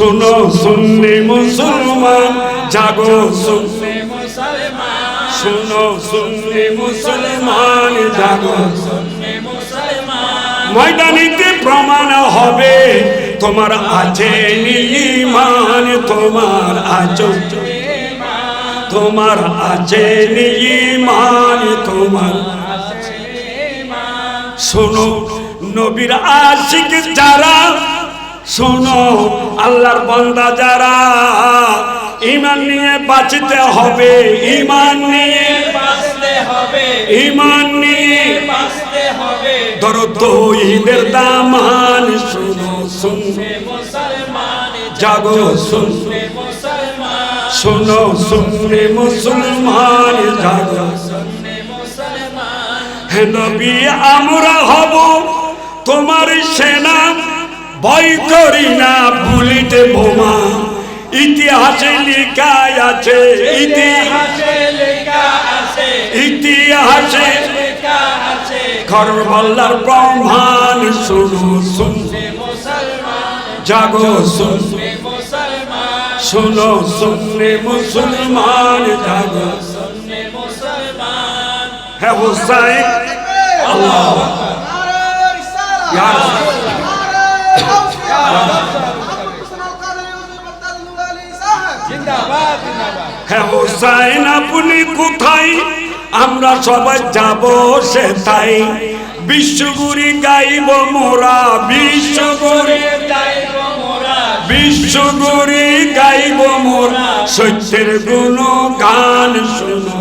শোনো, সুন্নি মুসলমান, জাগো সুন্নি মুসলমান। শোনো, সুন্নি মুসলমান, জাগো সুন্নি মুসলমান। ময়দানিতে প্রমাণ হবে, তোমার আছে ইমান তোমার আছো তোমার আছে ইমান তোমার শোনো, নবীর আশিক যারা শোনো আল্লাহর বান্দা যারা ইমান নিয়ে বাঁচতে হবে ইমান নিয়ে বাঁচতে হবে ইমান নিয়ে বাঁচতে হবে। ঈদের দামান শোনো শুনে। মুসলমান জাগো শুন। মুসলমান শোনো শুনে। মুসলমান জাগো। মুসলমান। হে নবী আমরা হব তোমার সেনা। ভয় করি না বুলিতে বোমা। ইতিহাসে লেখা আছে, ইতিহাসে করবল্লার ব্রহ্মাণ শুনো, শুন। জাগো, শুন। শোনো শুনলে মুসলমান, জাগো। সুন্নি মুসলমান হে হুসাইন কোথায়? আমরা সবাই যাব সে তাই বিশ্বগুরি গাইব মোরা, বিশ্বগুরি মোরা বিশ্বগুরি গাইব মোরা। সত্যের গুণ গান শুনো।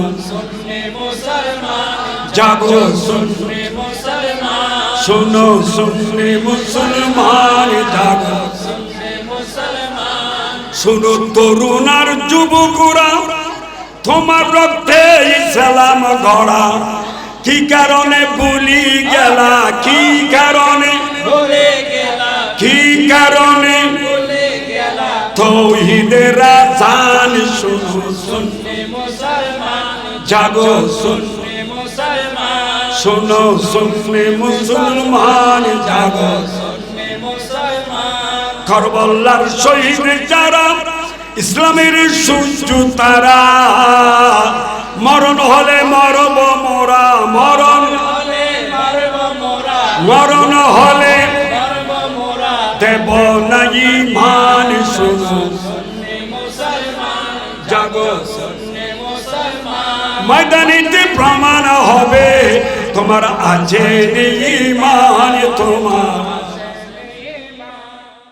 জাগো শুন মুসলমান শোনো শুনলে মুসলমান। শোনো তরুণ আর যুবকরা তোমার রক্তে ইসলাম গড়া। কি কারণে ভুলি গেলা কি কারণে? কি কারণে? তৌহিদের জান শুনো শুন। সুন্নি মুসলমান জাগো শুন সুন্নি মুসলমান। শোনো শুনলে মুসলমান জাগো করবল্লার শহীদ যারা, ইসলামের সূর্য তারা। মরণ হলে মরব মোরা, মরণ মরণ হলে দেব নাই মান জাগো। ময়দানিতে প্রমাণ হবে, তোমার আছে ইমান তোমার